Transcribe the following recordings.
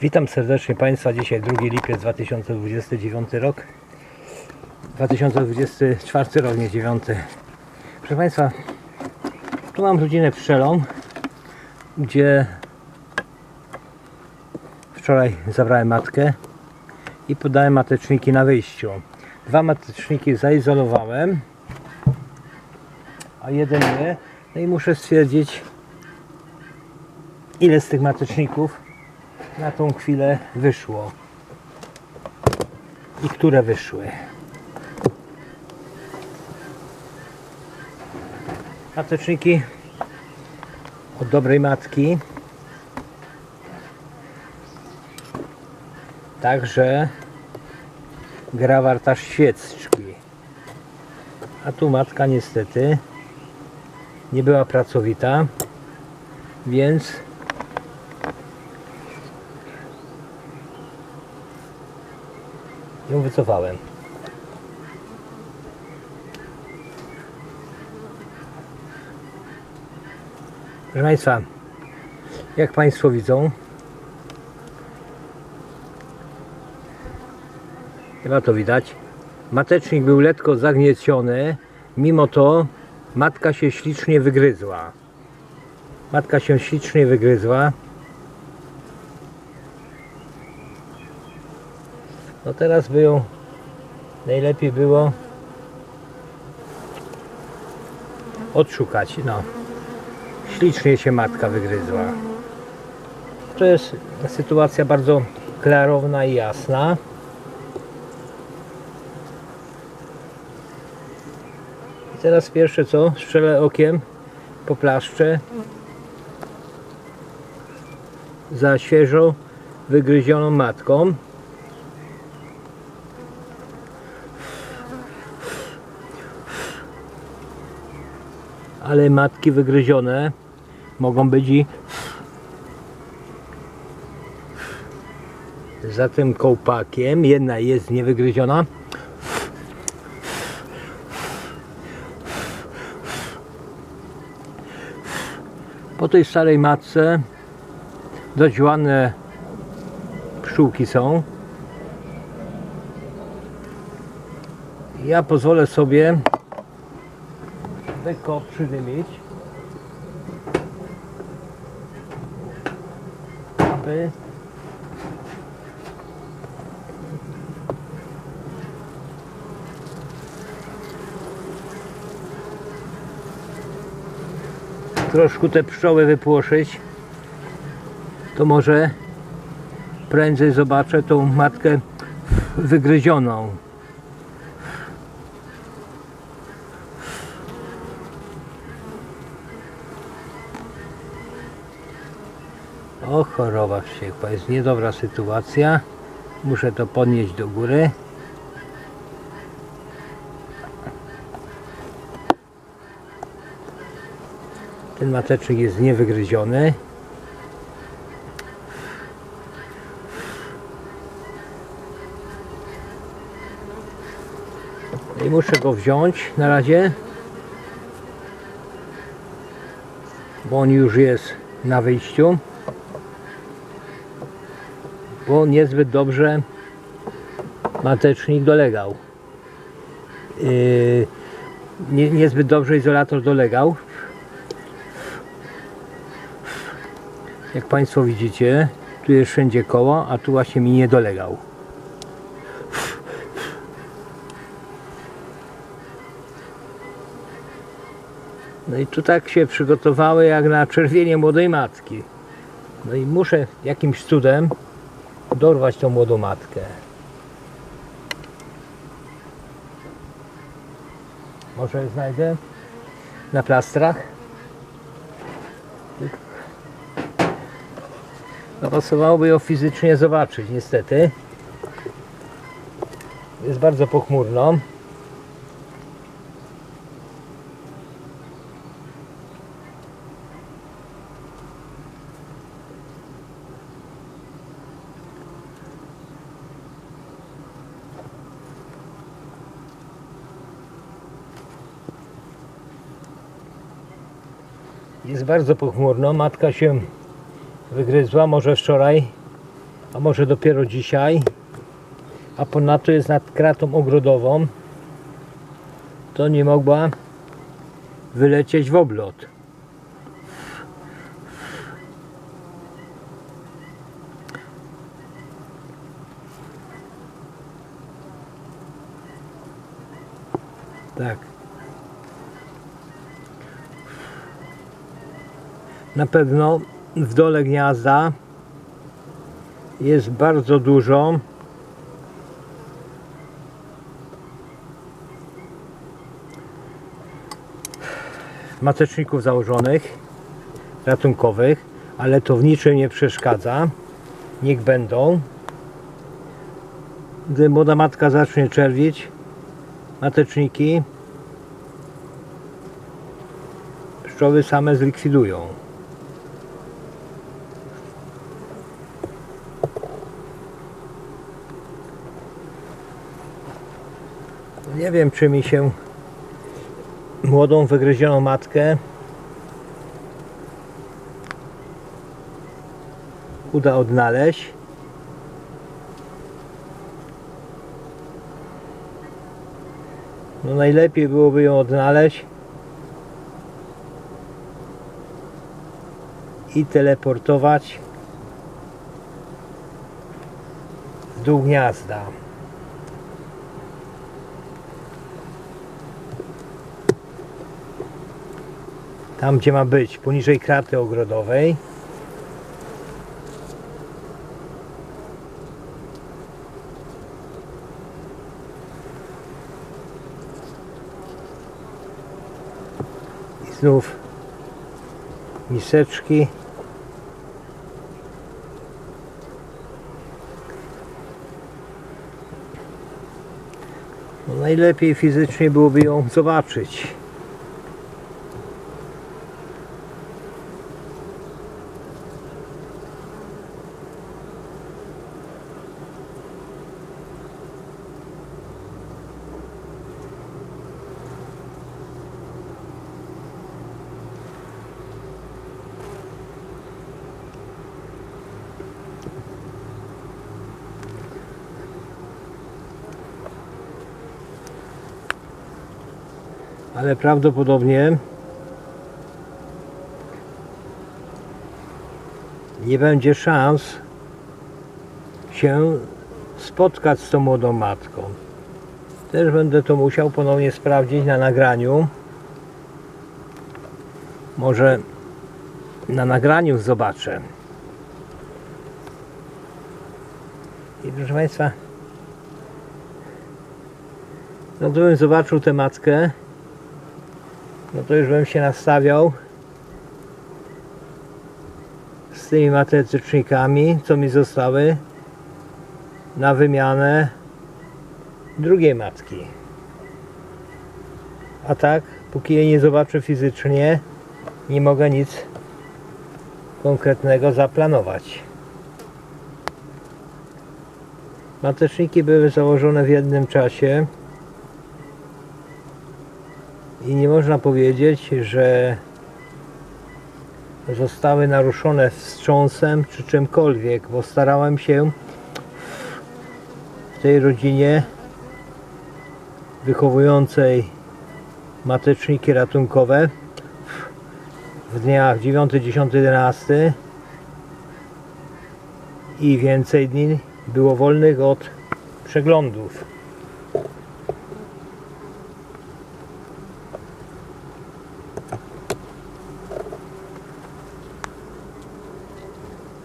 Witam serdecznie Państwa. Dzisiaj 2 lipiec 2029 rok. 2024 rok, nie 9. Proszę Państwa, tu mam rodzinę pszczelą, gdzie wczoraj zabrałem matkę i podałem mateczniki na wyjściu. Dwa mateczniki zaizolowałem, a jeden nie. No i muszę stwierdzić, ile z tych mateczników na tą chwilę wyszło i które wyszły. Mateczniki od dobrej matki. Także gra warta świeczki. A tu matka niestety nie była pracowita, więc wycofałem. Proszę Państwa, jak Państwo widzą, chyba to widać, matecznik był lekko zagnieciony, mimo to matka się ślicznie wygryzła. Matka się ślicznie wygryzła. No teraz by ją najlepiej było odszukać. No. Ślicznie się matka wygryzła. To jest sytuacja bardzo klarowna i jasna. I teraz pierwsze co? Strzelę okiem, poplaszczę za świeżo wygryzioną matką. Ale matki wygryzione mogą być i za tym kołpakiem jedna jest niewygryziona. Po tej starej matce dość ładne pszczółki są. Ja pozwolę sobie lekko przydymić aby troszkę te pszczoły wypłoszyć to może prędzej zobaczę tą matkę wygryzioną O choroba wściekła, jest niedobra sytuacja. Muszę to podnieść do góry. Ten mateczek jest niewygryziony. No I muszę go wziąć na razie. Bo on już jest na wyjściu bo niezbyt dobrze matecznik dolegał. Yy, nie, niezbyt dobrze izolator dolegał. Jak Państwo widzicie, tu jest wszędzie koło, a tu właśnie mi nie dolegał. No i tu tak się przygotowały jak na czerwienie młodej matki. No i muszę jakimś cudem dorwać tą młodą matkę. Może znajdę na plastrach. No pasowałoby ją fizycznie zobaczyć, niestety. Jest bardzo pochmurno. Bardzo pochmurno. Matka się wygryzła, może wczoraj a może dopiero dzisiaj, a ponadto jest nad kratą ogrodową, to nie mogła wylecieć w oblot. Tak. Na pewno w dole gniazda jest bardzo dużo mateczników założonych, ratunkowych, ale to w niczym nie przeszkadza. Niech będą. Gdy młoda matka zacznie czerwić, mateczniki pszczoły same zlikwidują. Nie wiem, czy mi się młodą, wygryzioną matkę uda odnaleźć. No najlepiej byłoby ją odnaleźć i teleportować dół gniazda. Tam gdzie ma być, poniżej kraty ogrodowej. I znów miseczki. No najlepiej fizycznie byłoby ją zobaczyć. Ale prawdopodobnie nie będzie szans się spotkać z tą młodą matką. Też będę to musiał ponownie sprawdzić na nagraniu. Może na nagraniu zobaczę. I proszę Państwa, no gdybym zobaczył tę matkę, to już bym się nastawiał z tymi matecznikami, co mi zostały na wymianę drugiej matki. A tak, póki jej nie zobaczę fizycznie, nie mogę nic konkretnego zaplanować. Mateczniki były założone w jednym czasie i nie można powiedzieć, że zostały naruszone wstrząsem czy czymkolwiek, bo starałem się w tej rodzinie wychowującej mateczniki ratunkowe w dniach 9, 10, 11 i więcej dni było wolnych od przeglądów.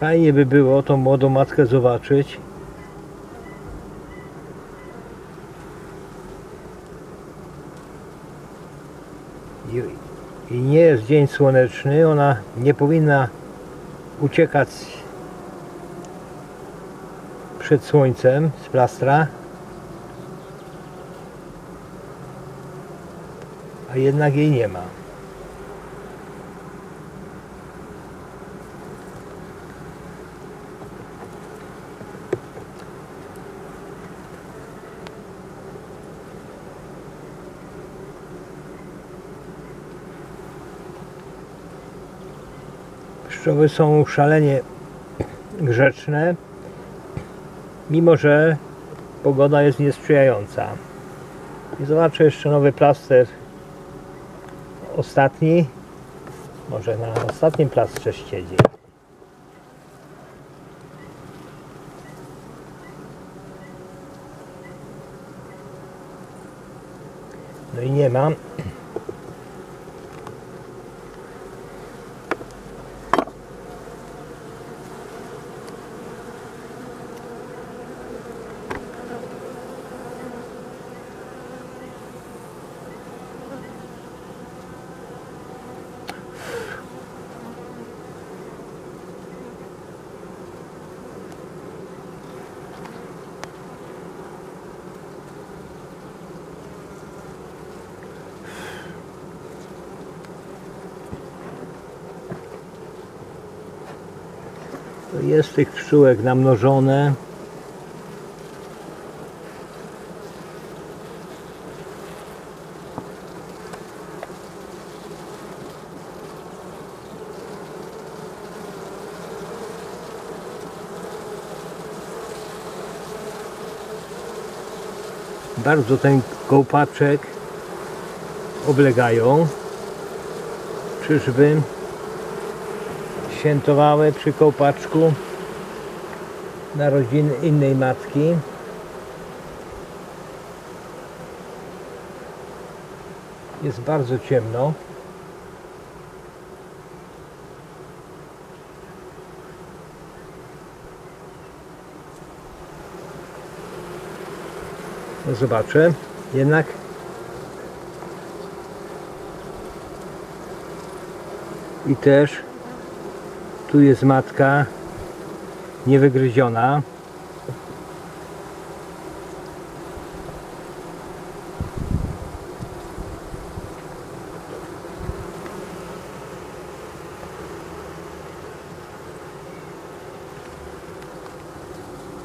Fajnie by było tą młodą matkę zobaczyć. I, I nie jest dzień słoneczny, ona nie powinna uciekać przed słońcem z plastra. A jednak jej nie ma. Pszczoły są szalenie grzeczne Mimo, że pogoda jest niesprzyjająca. I zobaczę jeszcze nowy plaster. Ostatni. Może na ostatnim plastrze siedzi. No i nie mam. To Jest tych pszczółek namnożone. Bardzo ten kołpaczek oblegają. Czyżby świętowały przy kołpaczku narodziny innej matki. Jest bardzo ciemno. No zobaczę. Jednak i też tu jest matka niewygryziona.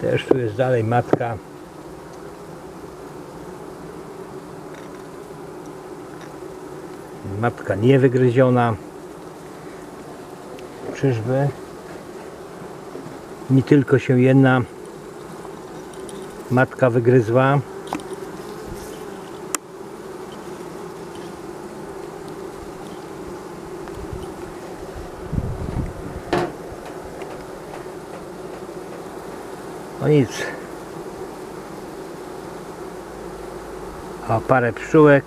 Też tu jest dalej matka. Matka niewygryziona. Czyżby nie tylko się jedna matka wygryzła. No nic. A parę pszczółek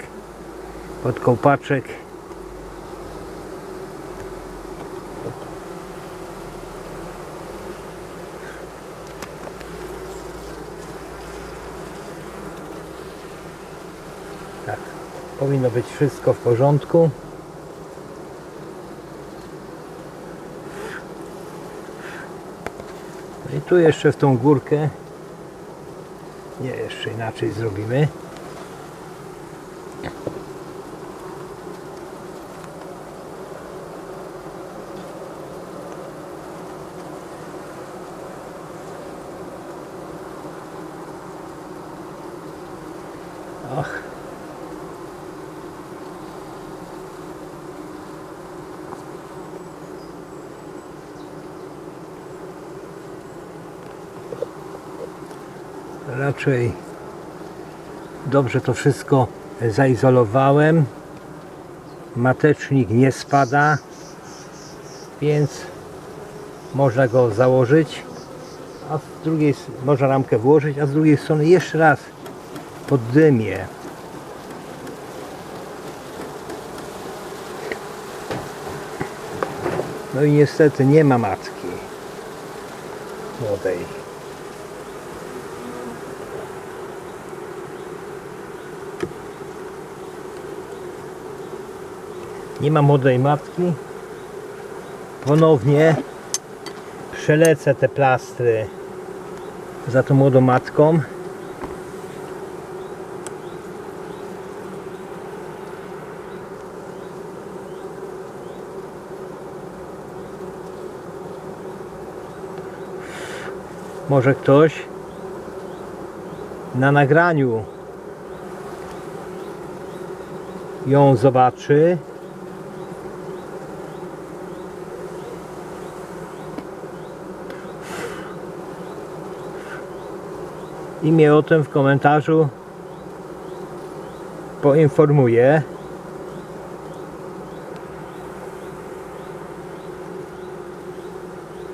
pod powinno być wszystko w porządku. No i tu jeszcze w tą górkę. Nie, jeszcze inaczej zrobimy. Raczej dobrze to wszystko zaizolowałem. Matecznik nie spada, więc można go założyć, a z drugiej można ramkę włożyć, a z drugiej strony jeszcze raz pod dymię. No i niestety nie ma matki młodej. Nie ma młodej matki. Ponownie przelecę te plastry za tą młodą matką. Może ktoś na nagraniu ją zobaczy. I mnie o tym w komentarzu poinformuje.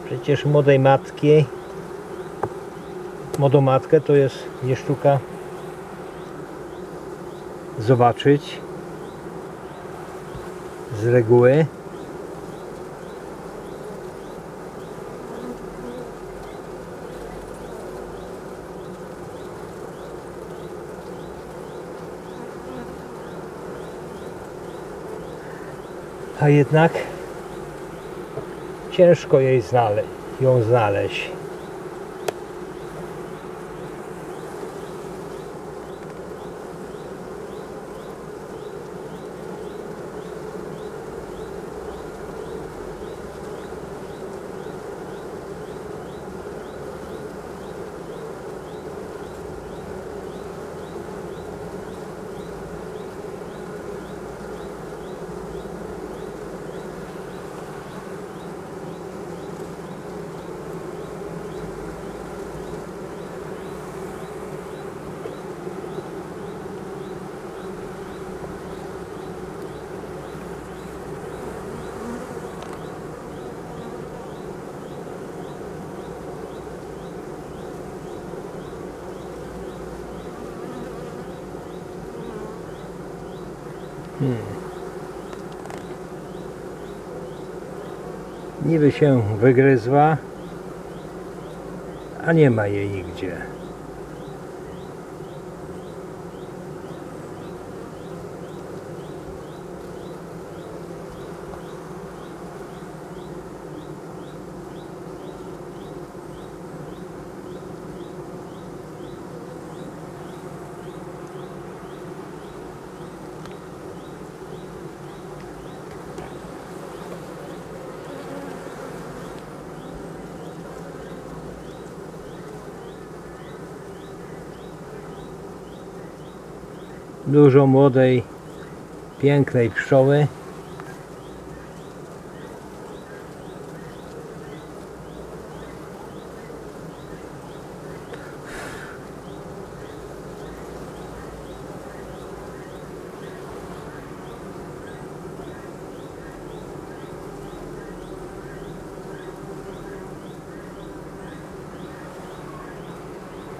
Przecież młodej matki, młodą matkę to jest nie sztuka zobaczyć z reguły. A jednak ciężko jej znale ją znaleźć. Niby się wygryzła, a nie ma jej nigdzie. Dużo młodej, pięknej pszczoły.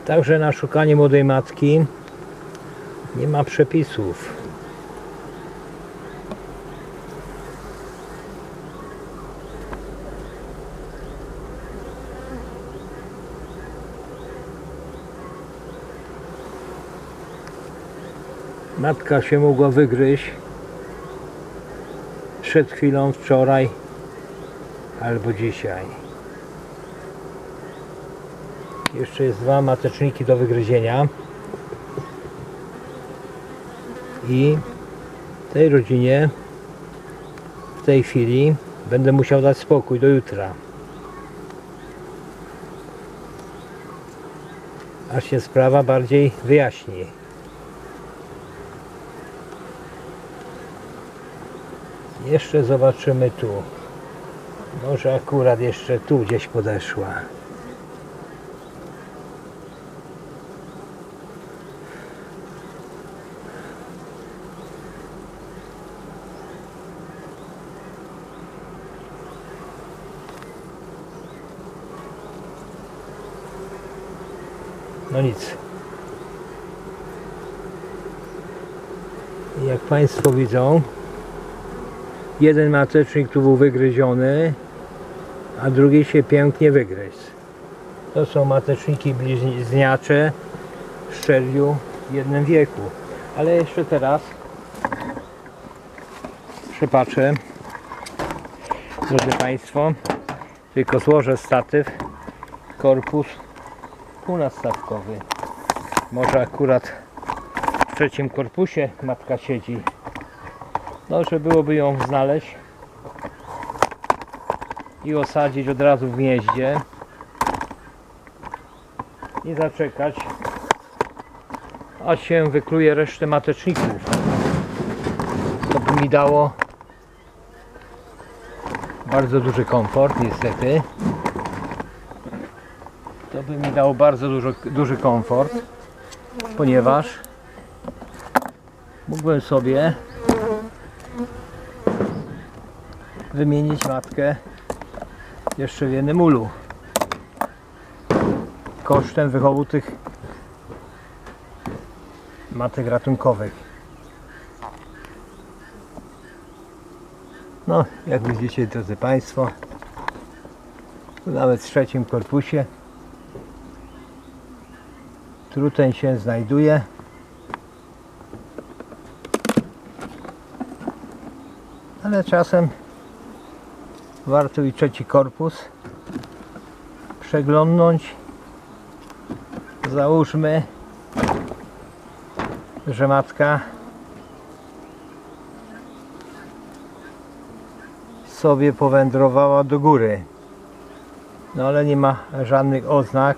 Także na szukanie młodej matki nie ma przepisów. Matka się mogła wygryźć przed chwilą, wczoraj albo dzisiaj. Jeszcze jest dwa mateczniki do wygryzienia. I tej rodzinie w tej chwili będę musiał dać spokój do jutra. Aż się sprawa bardziej wyjaśni. Jeszcze zobaczymy tu. Może akurat jeszcze tu gdzieś podeszła. No nic. Jak Państwo widzą, jeden matecznik tu był wygryziony, a drugi się pięknie wygryzł. To są mateczniki bliźniacze w szczerbiu w jednym wieku. Ale jeszcze teraz przepatrzę, drodzy Państwo, tylko złożę statyw, korpus półnastawkowy. Może akurat w trzecim korpusie matka siedzi. No, że byłoby ją znaleźć i osadzić od razu w gnieździe i zaczekać aż się wykluje resztę mateczników. To by mi dało bardzo duży komfort niestety. Mi dało bardzo dużo, duży komfort, ponieważ mógłbym sobie wymienić matkę jeszcze w jednym ulu kosztem wychowu tych matek ratunkowych. No, jak widzicie, drodzy Państwo, nawet w trzecim korpusie truteń się znajduje. Ale czasem warto i trzeci korpus przeglądnąć. Załóżmy, że matka sobie powędrowała do góry. No ale nie ma żadnych oznak,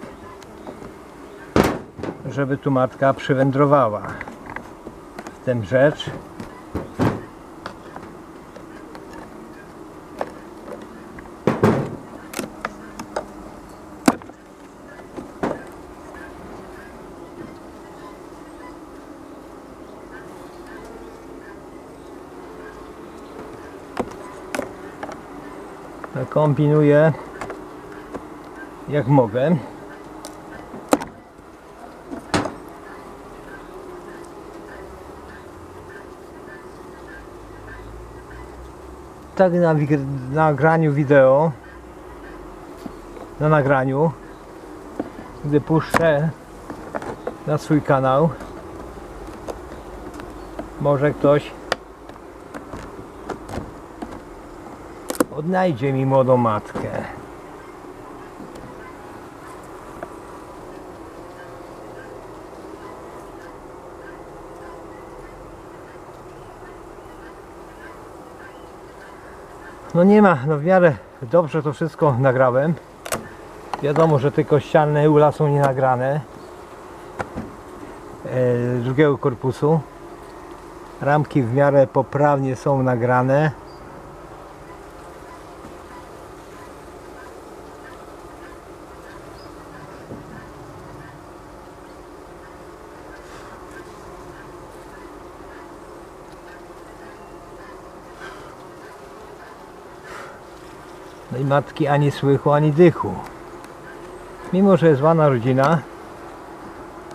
żeby tu matka przywędrowała. W tym rzecz. kombinuję jak mogę. Tak na nagraniu wideo, na nagraniu, gdy puszczę na swój kanał, może ktoś odnajdzie mi młodą matkę. No nie ma, no w miarę dobrze to wszystko nagrałem. Wiadomo, że tylko ścianne ula są nie nagrane e, drugiego korpusu. Ramki w miarę poprawnie są nagrane. Matki ani słychu, ani dychu. Mimo, że jest ładna rodzina,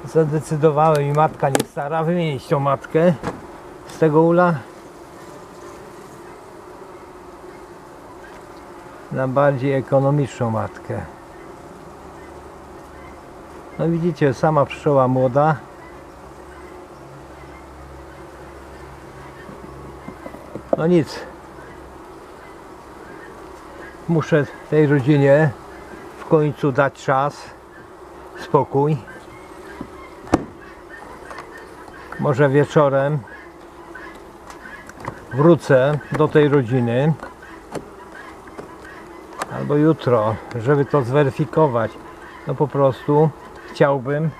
zadecydowałem i matka nie stara wymienić tą matkę z tego ula na bardziej ekonomiczną matkę. No widzicie, sama pszczoła młoda. No nic, muszę tej rodzinie w końcu dać czas, spokój. Może wieczorem wrócę do tej rodziny albo jutro, żeby to zweryfikować. No po prostu chciałbym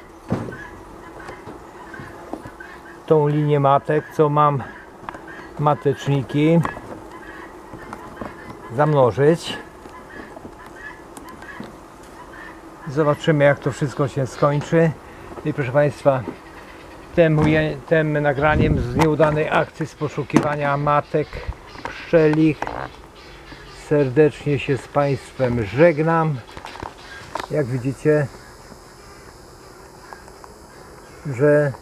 tą linię matek, co mam mateczniki zamnożyć. Zobaczymy jak to wszystko się skończy. I proszę Państwa, tym, tym nagraniem z nieudanej akcji z poszukiwania matek pszczelich serdecznie się z Państwem żegnam. Jak widzicie, że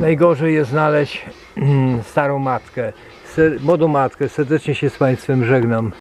najgorzej jest znaleźć mm, starą matkę, młodą matkę. Serdecznie się z Państwem żegnam.